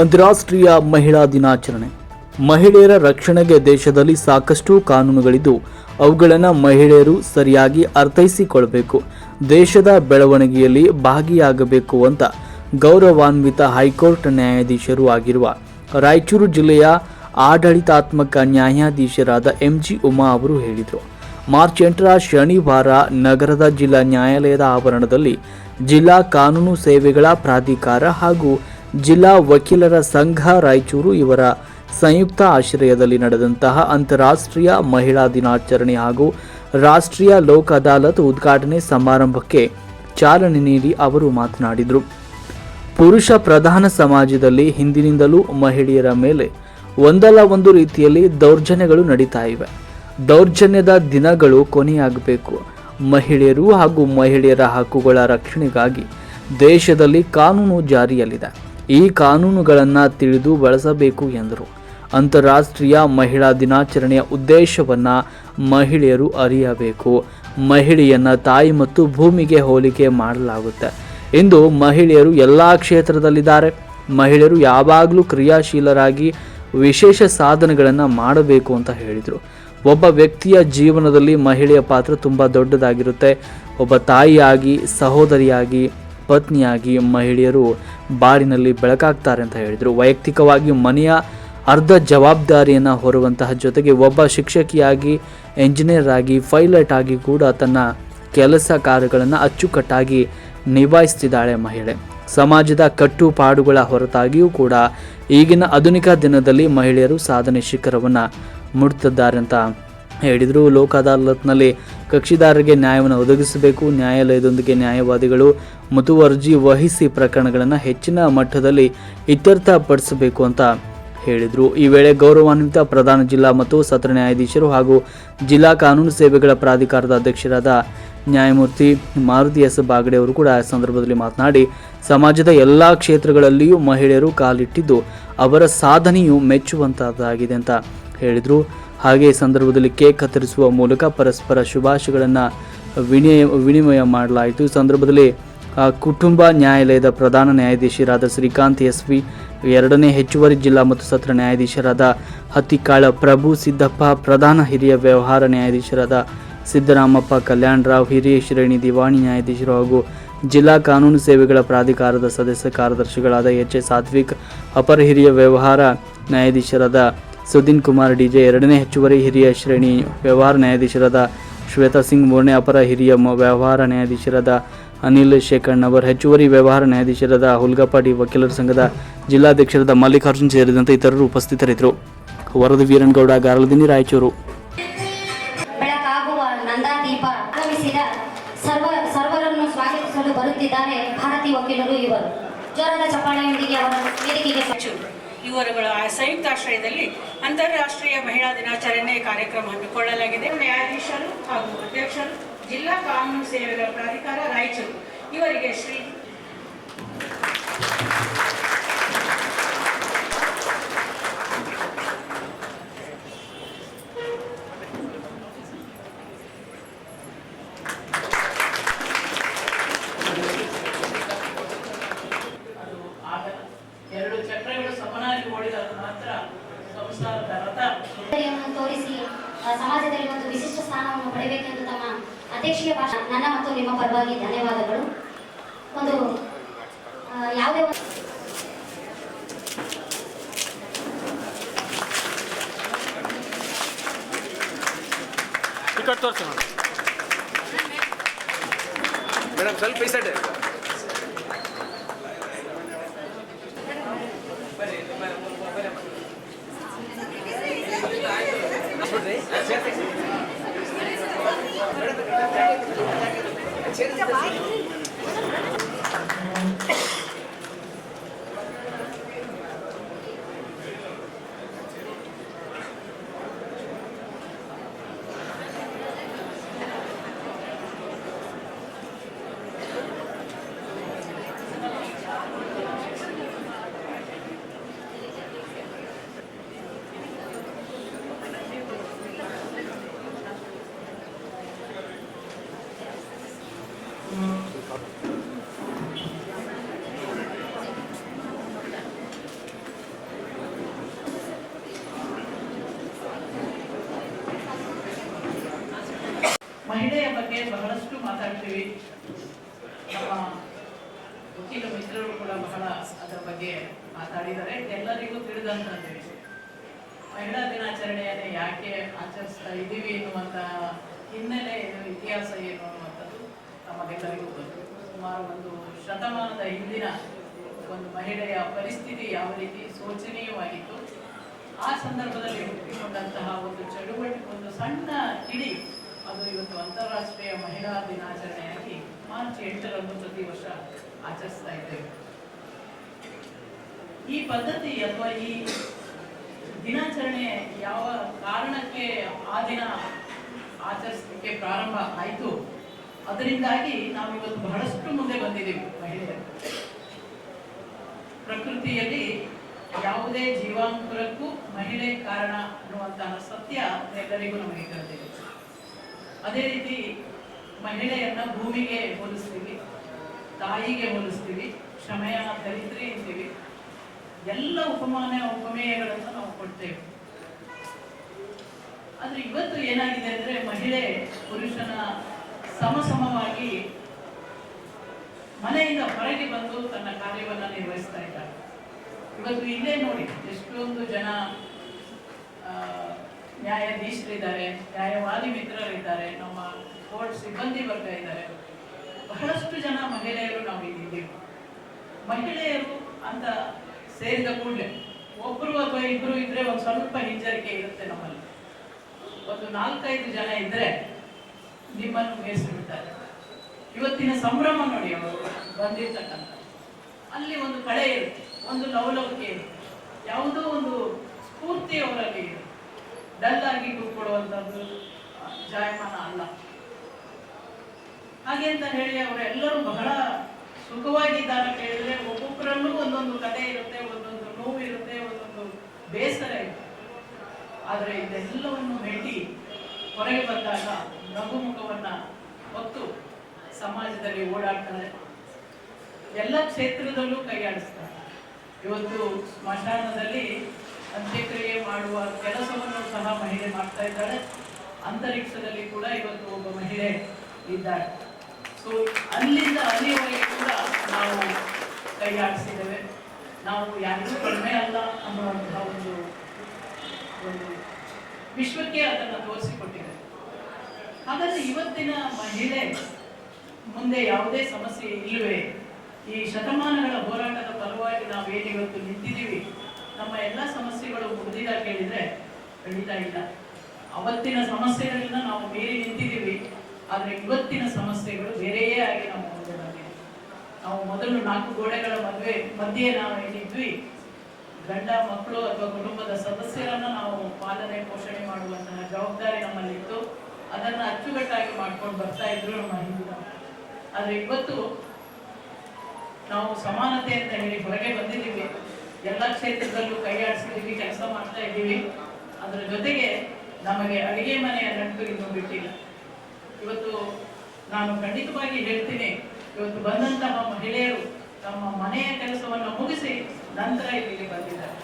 ಅಂತಾರಾಷ್ಟ್ರೀಯ ಮಹಿಳಾ ದಿನಾಚರಣೆ. ಮಹಿಳೆಯರ ರಕ್ಷಣೆಗೆ ದೇಶದಲ್ಲಿ ಸಾಕಷ್ಟು ಕಾನೂನುಗಳಿದ್ದು, ಅವುಗಳನ್ನು ಮಹಿಳೆಯರು ಸರಿಯಾಗಿ ಅರ್ಥೈಸಿಕೊಳ್ಳಬೇಕು ದೇಶದ ಬೆಳವಣಿಗೆಯಲ್ಲಿ ಭಾಗಿಯಾಗಬೇಕು ಅಂತ ಗೌರವಾನ್ವಿತ ಹೈಕೋರ್ಟ್ ನ್ಯಾಯಾಧೀಶರು ಆಗಿರುವ ರಾಯಚೂರು ಜಿಲ್ಲೆಯ ಆಡಳಿತಾತ್ಮಕ ನ್ಯಾಯಾಧೀಶರಾದ ಎಂಜಿ ಉಮಾ ಅವರು ಹೇಳಿದರು. ಮಾರ್ಚ್ ಎಂಟರ ಶನಿವಾರ ನಗರದ ಜಿಲ್ಲಾ ನ್ಯಾಯಾಲಯದ ಆವರಣದಲ್ಲಿ ಜಿಲ್ಲಾ ಕಾನೂನು ಸೇವೆಗಳ ಪ್ರಾಧಿಕಾರ ಹಾಗೂ ಜಿಲ್ಲಾ ವಕೀಲರ ಸಂಘ ರಾಯಚೂರು ಇವರ ಸಂಯುಕ್ತ ಆಶ್ರಯದಲ್ಲಿ ನಡೆದಂತಹ ಅಂತಾರಾಷ್ಟ್ರೀಯ ಮಹಿಳಾ ದಿನಾಚರಣೆ ಹಾಗೂ ರಾಷ್ಟ್ರೀಯ ಲೋಕ ಅದಾಲತ್ ಉದ್ಘಾಟನೆ ಸಮಾರಂಭಕ್ಕೆ ಚಾಲನೆ ನೀಡಿ ಅವರು ಮಾತನಾಡಿದರು. ಪುರುಷ ಪ್ರಧಾನ ಸಮಾಜದಲ್ಲಿ ಹಿಂದಿನಿಂದಲೂ ಮಹಿಳೆಯರ ಮೇಲೆ ಒಂದಲ್ಲ ಒಂದು ರೀತಿಯಲ್ಲಿ ದೌರ್ಜನ್ಯಗಳು ನಡೀತಾ ಇವೆ. ದೌರ್ಜನ್ಯದ ದಿನಗಳು ಕೊನೆಯಾಗಬೇಕು. ಮಹಿಳೆಯರು ಹಾಗೂ ಮಹಿಳೆಯರ ಹಕ್ಕುಗಳ ರಕ್ಷಣೆಗಾಗಿ ದೇಶದಲ್ಲಿ ಕಾನೂನು ಜಾರಿಯಲ್ಲಿದೆ. ಈ ಕಾನೂನುಗಳನ್ನು ತಿಳಿದು ಬಳಸಬೇಕು ಎಂದರು. ಅಂತಾರಾಷ್ಟ್ರೀಯ ಮಹಿಳಾ ದಿನಾಚರಣೆಯ ಉದ್ದೇಶವನ್ನು ಮಹಿಳೆಯರು ಅರಿಯಬೇಕು. ಮಹಿಳೆಯನ್ನು ತಾಯಿ ಮತ್ತು ಭೂಮಿಗೆ ಹೋಲಿಕೆ ಮಾಡಲಾಗುತ್ತೆ. ಇಂದು ಮಹಿಳೆಯರು ಎಲ್ಲ ಕ್ಷೇತ್ರದಲ್ಲಿದ್ದಾರೆ. ಮಹಿಳೆಯರು ಯಾವಾಗಲೂ ಕ್ರಿಯಾಶೀಲರಾಗಿ ವಿಶೇಷ ಸಾಧನೆಗಳನ್ನು ಮಾಡಬೇಕು ಅಂತ ಹೇಳಿದರು. ಒಬ್ಬ ವ್ಯಕ್ತಿಯ ಜೀವನದಲ್ಲಿ ಮಹಿಳೆಯ ಪಾತ್ರ ತುಂಬ ದೊಡ್ಡದಾಗಿರುತ್ತೆ. ಒಬ್ಬ ತಾಯಿಯಾಗಿ, ಸಹೋದರಿಯಾಗಿ ಪತ್ನಿಯಾಗಿ ಮಹಿಳೆಯರು ಬಾರಿನಲ್ಲಿ ಬೆಳಕಾಗ್ತಾರೆ ಅಂತ ಹೇಳಿದರು. ವೈಯಕ್ತಿಕವಾಗಿ ಮನೆಯ ಅರ್ಧ ಜವಾಬ್ದಾರಿಯನ್ನು ಹೊರುವಂತಹ ಜೊತೆಗೆ ಒಬ್ಬ ಶಿಕ್ಷಕಿಯಾಗಿ ಎಂಜಿನಿಯರ್ ಆಗಿ ಪೈಲಟ್ ಆಗಿ ಕೂಡ ತನ್ನ ಕೆಲಸ ಕಾರ್ಯಗಳನ್ನು ಅಚ್ಚುಕಟ್ಟಾಗಿ ನಿಭಾಯಿಸ್ತಿದ್ದಾಳೆ ಮಹಿಳೆ. ಸಮಾಜದ ಕಟ್ಟುಪಾಡುಗಳ ಹೊರತಾಗಿಯೂ ಕೂಡ ಈಗಿನ ಆಧುನಿಕ ದಿನದಲ್ಲಿ ಮಹಿಳೆಯರು ಸಾಧನೆ ಶಿಖರವನ್ನು ಮುಟ್ತಿದ್ದಾರೆ ಅಂತ ಹೇಳಿದರು. ಲೋಕ ಅದಾಲತ್ನಲ್ಲಿ ಕಕ್ಷಿದಾರರಿಗೆ ನ್ಯಾಯವನ್ನು ಒದಗಿಸಬೇಕು. ನ್ಯಾಯಾಲಯದೊಂದಿಗೆ ನ್ಯಾಯವಾದಿಗಳು ಮುತುವರ್ಜಿ ವಹಿಸಿ ಪ್ರಕರಣಗಳನ್ನು ಹೆಚ್ಚಿನ ಮಟ್ಟದಲ್ಲಿ ಇತ್ಯರ್ಥಪಡಿಸಬೇಕು ಅಂತ ಹೇಳಿದರು. ಈ ವೇಳೆ ಗೌರವಾನ್ವಿತ ಪ್ರಧಾನ ಜಿಲ್ಲಾ ಮತ್ತು ಸತ್ರ ನ್ಯಾಯಾಧೀಶರು ಹಾಗೂ ಜಿಲ್ಲಾ ಕಾನೂನು ಸೇವೆಗಳ ಪ್ರಾಧಿಕಾರದ ಅಧ್ಯಕ್ಷರಾದ ನ್ಯಾಯಮೂರ್ತಿ ಮಾರುತಿ ಎಸ್. ಬಾಗಡೆ ಅವರು ಕೂಡ ಸಂದರ್ಭದಲ್ಲಿ ಮಾತನಾಡಿ, ಸಮಾಜದ ಎಲ್ಲ ಕ್ಷೇತ್ರಗಳಲ್ಲಿಯೂ ಮಹಿಳೆಯರು ಕಾಲಿಟ್ಟಿದ್ದು ಅವರ ಸಾಧನೆಯು ಮೆಚ್ಚುವಂತಹದ್ದಾಗಿದೆ ಅಂತ ಹೇಳಿದರು. ಹಾಗೆ ಈ ಸಂದರ್ಭದಲ್ಲಿ ಕೇಕ್ ಕತ್ತರಿಸುವ ಮೂಲಕ ಪರಸ್ಪರ ಶುಭಾಶಯಗಳನ್ನು ವಿನಿಯ, ವಿನಿಮಯ ಮಾಡಲಾಯಿತು. ಈ ಸಂದರ್ಭದಲ್ಲಿ ಕುಟುಂಬ ನ್ಯಾಯಾಲಯದ ಪ್ರಧಾನ ನ್ಯಾಯಾಧೀಶರಾದ ಶ್ರೀಕಾಂತ್ ಎಸ್ ವಿ, ಎರಡನೇ ಹೆಚ್ಚುವರಿ ಜಿಲ್ಲಾ ಮತ್ತು ಸತ್ರ ನ್ಯಾಯಾಧೀಶರಾದ ಹತ್ತಿಕಾಳ ಪ್ರಭು ಸಿದ್ದಪ್ಪ, ಪ್ರಧಾನ ಹಿರಿಯ ವ್ಯವಹಾರ ನ್ಯಾಯಾಧೀಶರಾದ ಸಿದ್ದರಾಮಪ್ಪ ಕಲ್ಯಾಣರಾವ್ ಹಿರಿಯ ಶ್ರೇಣಿ ದಿವಾಣಿ ನ್ಯಾಯಾಧೀಶರು ಹಾಗೂ ಜಿಲ್ಲಾ ಕಾನೂನು ಸೇವೆಗಳ ಪ್ರಾಧಿಕಾರದ ಸದಸ್ಯ ಕಾರ್ಯದರ್ಶಿಗಳಾದ ಎಚ್ ಎ ಸಾತ್ವಿಕ್, ಅಪರ ಹಿರಿಯ ವ್ಯವಹಾರ ನ್ಯಾಯಾಧೀಶರಾದ ಸುದೀನ್ ಕುಮಾರ್ ಡಿಜೆ ಎರಡನೇ ಹೆಚ್ಚುವರಿ ಹಿರಿಯ ಶ್ರೇಣಿ ವ್ಯವಹಾರ ನ್ಯಾಯಾಧೀಶರಾದ ಶ್ವೇತಾ ಸಿಂಗ್ ಮೂರನೇ ಅಪರ ಹಿರಿಯ ಮ- ವ್ಯವಹಾರ ನ್ಯಾಯಾಧೀಶರಾದ ಅನಿಲ್ ಶೇಖಣ್ಣವರ್ ಹೆಚ್ಚುವರಿ ವ್ಯವಹಾರ ನ್ಯಾಯಾಧೀಶರಾದ ಹುಲ್ಗಪಾಡಿ ವಕೀಲರ ಸಂಘದ ಜಿಲ್ಲಾಧ್ಯಕ್ಷರಾದ ಮಲ್ಲಿಕಾರ್ಜುನ್ ಸೇರಿದಂತೆ ಇತರರು ಉಪಸ್ಥಿತರಿದ್ದರು. ವರದಿ ವೀರನಗೌಡ ಗಾರಲದಿನಿ ರಾಯಚೂರು. ಸರ್ವರನ್ನು ಸ್ವಾಗತಿಸಲು ಬರುತ್ತಿದ್ದಾರೆ ಭಾರತಿ ವಕೀಲರು ಇವರು. ಜೋರದ ಚಪ್ಪಾಳೆಯೊಂದಿಗೆ ಅವರ ವೇದಿಕೆಗೆ ಹೆಚ್ಚು ಇವರುಗಳ ಆ ಸಂಯುಕ್ತ ಆಶ್ರಯದಲ್ಲಿ ಅಂತಾರಾಷ್ಟ್ರೀಯ ಮಹಿಳಾ ದಿನಾಚರಣೆ ಕಾರ್ಯಕ್ರಮ ಹಮ್ಮಿಕೊಳ್ಳಲಾಗಿದೆ. ನ್ಯಾಯಾಧೀಶರು ಹಾಗೂ ಅಧ್ಯಕ್ಷರು ಜಿಲ್ಲಾ ಕಾನೂನು ಸೇವೆಗಳ ಪ್ರಾಧಿಕಾರ ರಾಯಚೂರು. ಇವರಿಗೆ ಶ್ರೀ ಪರವಾಗಿ ಧನ್ಯವಾದಗಳು. ಒಂದು ಯಾವುದೇ ಮೇಡಮ್. ಸ್ವಲ್ಪ ಸೈಡ್ ಮಹಿಳೆಯ ಬಗ್ಗೆ ಬಹಳಷ್ಟು ಮಾತಾಡ್ತೀವಿ. ನಮ್ಮ ವಕೀಲ ಮಿತ್ರರು ಕೂಡ ಬಹಳ ಅದರ ಬಗ್ಗೆ ಮಾತಾಡಿದ್ದಾರೆ. ಎಲ್ಲರಿಗೂ ತಿಳಿದಂತ. ಮಹಿಳಾ ದಿನಾಚರಣೆಯನ್ನು ಯಾಕೆ ಆಚರಿಸ್ತಾ ಇದ್ದೀವಿ ಎನ್ನುವಂಥ ಹಿನ್ನೆಲೆ ಏನು, ಇತಿಹಾಸ ಏನು ಅನ್ನುವಂಥದ್ದು ನಮಗೆಲ್ಲರಿಗೂ ಗೊತ್ತು. ಸುಮಾರು ಒಂದು ಶತಮಾನದ ಹಿಂದಿನ ಒಂದು ಮಹಿಳೆಯ ಪರಿಸ್ಥಿತಿ ಯಾವ ರೀತಿ ಶೋಚನೀಯವಾಗಿತ್ತು. ಆ ಸಂದರ್ಭದಲ್ಲಿ ಹುಟ್ಟಿಕೊಂಡಂತಹ ಒಂದು ಚಳುವಳಿ, ಒಂದು ಸಣ್ಣ ಕಿಡಿ ಅದು ಇವತ್ತು ಅಂತಾರಾಷ್ಟ್ರೀಯ ಮಹಿಳಾ ದಿನಾಚರಣೆಯಾಗಿ ಮಾರ್ಚ್ ಎಂಟರಂದು ಪ್ರತಿ ವರ್ಷ ಆಚರಿಸ್ತಾ ಇದ್ದೇವೆ. ಈ ಪದ್ಧತಿ ಅಥವಾ ಈ ದಿನಾಚರಣೆ ಯಾವ ಕಾರಣಕ್ಕೆ ಆ ದಿನ ಆಚರಿಸಲಿಕ್ಕೆ ಪ್ರಾರಂಭ ಆಯಿತು? ಅದರಿಂದಾಗಿ ನಾವು ಇವತ್ತು ಬಹಳಷ್ಟು ಮುಂದೆ ಬಂದಿದ್ದೀವಿ ಮಹಿಳೆಯರು. ಪ್ರಕೃತಿಯಲ್ಲಿ ಯಾವುದೇ ಜೀವಾಂಕುರಕ್ಕೂ ಮಹಿಳೆ ಕಾರಣ ಅನ್ನುವಂತಹ ಸತ್ಯ ಎಲ್ಲರಿಗೂ ನಮಗೆ ತಿಳಿದಿದೆ. ಅದೇ ರೀತಿ ಮಹಿಳೆಯನ್ನ ಭೂಮಿಗೆ ಹೋಲಿಸ್ತೀವಿ, ತಾಯಿಗೆ ಹೋಲಿಸ್ತೀವಿ ಕ್ಷಮೆಯ ದರಿದ್ರಿ ಅಂತೀವಿ. ಎಲ್ಲ ಉಪಮಾನ, ಉಪಮೇಯಗಳನ್ನು ನಾವು ಕೊಡ್ತೇವೆ. ಆದ್ರೆ ಇವತ್ತು ಏನಾಗಿದೆ ಅಂದ್ರೆ ಮಹಿಳೆ ಪುರುಷನ ಸಮಸಮವಾಗಿ ಮನೆಯಿಂದ ಹೊರಗೆ ಬಂದು ತನ್ನ ಕಾರ್ಯವನ್ನ ನಿರ್ವಹಿಸ್ತಾ ಇದ್ದಾರೆ. ಇವತ್ತು ಇಲ್ಲೇ ನೋಡಿ, ಎಷ್ಟೊಂದು ಜನ ನ್ಯಾಯಾಧೀಶರಿದ್ದಾರೆ, ನ್ಯಾಯವಾದಿ ಮಿತ್ರರಿದ್ದಾರೆ, ನಮ್ಮ ಕೋರ್ಟ್ ಸಿಬ್ಬಂದಿ ವರ್ಗ ಇದ್ದಾರೆ. ಬಹಳಷ್ಟು ಜನ ಮಹಿಳೆಯರು ನಾವು ಇಲ್ಲಿದ್ದೀವಿ ಮಹಿಳೆಯರು ಅಂತ ಸೇರಿದ ಕೂಡಲೇ ಒಬ್ಬರು ಅಥವಾ ಇಬ್ಬರು ಇದ್ರೆ ಒಂದು ಸ್ವಲ್ಪ ಹಿಂಜರಿಕೆ ಇರುತ್ತೆ ನಮ್ಮಲ್ಲಿ. ಒಂದು ನಾಲ್ಕೈದು ಜನ ಇದ್ರೆ ನಿಮ್ಮನ್ನು ಮುಗಿಸಿಬಿಡ್ತಾರೆ ಇವತ್ತಿನ ಸಂಭ್ರಮ ನೋಡಿ ಅವರು ಬಂದಿರ್ತಕ್ಕಂಥ. ಅಲ್ಲಿ ಒಂದು ಕಳೆ ಇರುತ್ತೆ, ಒಂದು ಲವಲವಿಕೆ ಇರುತ್ತೆ. ಯಾವುದೋ ಒಂದು ಸ್ಫೂರ್ತಿ ಅವರಲ್ಲಿ ಇರುತ್ತೆ. ಡಲ್ ಆಗಿ ಕೂತ್ಕೊಳ್ಳುವಂಥದ್ದು ಜಾಯಮಾನ ಅಲ್ಲ. ಹಾಗೆ ಅಂತ ಹೇಳಿ ಅವರೆಲ್ಲರೂ ಬಹಳ ಸುಖವಾಗಿದ್ದಾರೆ ಕೇಳಿದ್ರೆ ಒಬ್ಬೊಬ್ಬರಲ್ಲೂ ಒಂದೊಂದು ಕಥೆ ಇರುತ್ತೆ, ಒಂದೊಂದು ನೋವು ಇರುತ್ತೆ, ಒಂದೊಂದು ಬೇಸರ ಇರುತ್ತೆ. ಆದರೆ ಇದೆಲ್ಲವನ್ನು ಹೇಳಿ ಹೊರಗೆ ಬಂದಾಗ ನಗುಮುಖವನ್ನ ಹೊತ್ತು ಸಮಾಜದಲ್ಲಿ ಓಡಾಡ್ತಾರೆ. ಎಲ್ಲ ಕ್ಷೇತ್ರದಲ್ಲೂ ಕೈಯಾಡಿಸ್ತಾರೆ ಇವತ್ತು ಸ್ಮಶಾನದಲ್ಲಿ ಅಂತ್ಯಕ್ರಿಯೆ ಮಾಡುವ ಕೆಲಸವನ್ನು ಸಹ ಮಹಿಳೆ ಮಾಡ್ತಾ ಇದ್ದಾಳೆ ಅಂತರಿಕ್ಷದಲ್ಲಿ ಕೂಡ ಇವತ್ತು ಒಬ್ಬ ಮಹಿಳೆ ಇದ್ದಾಳೆ ಸೊ ಅಲ್ಲಿಂದ ಅಲ್ಲಿಯವರೆಗೆ ಕೂಡ ನಾವು ಕೈಯಾಡಿಸಿದ್ದೇವೆ. ನಾವು ಯಾರಿಗೂ ಕಡಿಮೆ ಅಲ್ಲ ಅನ್ನುವಂತಹ ಒಂದು ಒಂದು ವಿಶ್ವಕ್ಕೆ ಅದನ್ನು ತೋರಿಸಿಕೊಟ್ಟಿದೆ ಹಾಗಾದ್ರೆ ಇವತ್ತಿನ ಮಹಿಳೆ ಮುಂದೆ ಯಾವುದೇ ಸಮಸ್ಯೆ ಇಲ್ಲವೇ? ಈ ಶತಮಾನಗಳ ಹೋರಾಟದ ಪರವಾಗಿ ನಾವೇನಿವತ್ತು ನಿಂತಿದ್ದೀವಿ? ನಮ್ಮ ಎಲ್ಲ ಸಮಸ್ಯೆಗಳು ಮುಗಿದಿಲ್ಲ ಕೇಳಿದ್ರೆ ಖಂಡಿತ ಇಲ್ಲ. ಅವತ್ತಿನ ಸಮಸ್ಯೆಗಳನ್ನ ನಾವು ಬೇರೆ ನಿಂತಿದ್ದೀವಿ. ಆದರೆ ಇವತ್ತಿನ ಸಮಸ್ಯೆಗಳು ಬೇರೆಯೇ ಆಗಿ ನಮ್ಮ ಮುಂದೆ ಬಂದಿದೆ. ನಾವು ಮೊದಲು ನಾಲ್ಕು ಗೋಡೆಗಳ ಮದುವೆ, ಮಧ್ಯೆ ನಾವು ಏನಿದ್ವಿ, ಗಂಡ ಮಕ್ಕಳು ಅಥವಾ ಕುಟುಂಬದ ಸದಸ್ಯರನ್ನು ನಾವು ಪಾಲನೆ, ಪೋಷಣೆ ಮಾಡುವಂತಹ ಜವಾಬ್ದಾರಿ ನಮ್ಮಲ್ಲಿತ್ತು. ಅದನ್ನ ಅಚ್ಚುಕಟ್ಟಾಗಿ ಮಾಡ್ಕೊಂಡು ಬರ್ತಾ ಇದ್ರು ನಮ್ಮ ಹಿಂದಿನ ಆದರೆ ಇವತ್ತು ನಾವು ಸಮಾನತೆ ಅಂತ ಹೇಳಿ ಹೊರಗೆ ಬಂದಿದ್ದೀವಿ. ಎಲ್ಲ ಕ್ಷೇತ್ರದಲ್ಲೂ ಕೈಯಾಡಿಸಿದ್ದೀವಿ ಕೆಲಸ ಮಾಡ್ತಾ ಇದ್ದೀವಿ. ಅದರ ಜೊತೆಗೆ ನಮಗೆ ಅಡುಗೆ ಮನೆಯ ನಂಟು ಇನ್ನೂ ಬಿಟ್ಟಿಲ್ಲ. ಇವತ್ತು ನಾನು ಖಂಡಿತವಾಗಿ ಹೇಳ್ತೀನಿ, ಇವತ್ತು ಬಂದಂತಹ ಮಹಿಳೆಯರು ತಮ್ಮ ಮನೆಯ ಕೆಲಸವನ್ನು ಮುಗಿಸಿ ನಂತರ ಇಲ್ಲಿಗೆ ಬಂದಿದ್ದಾರೆ.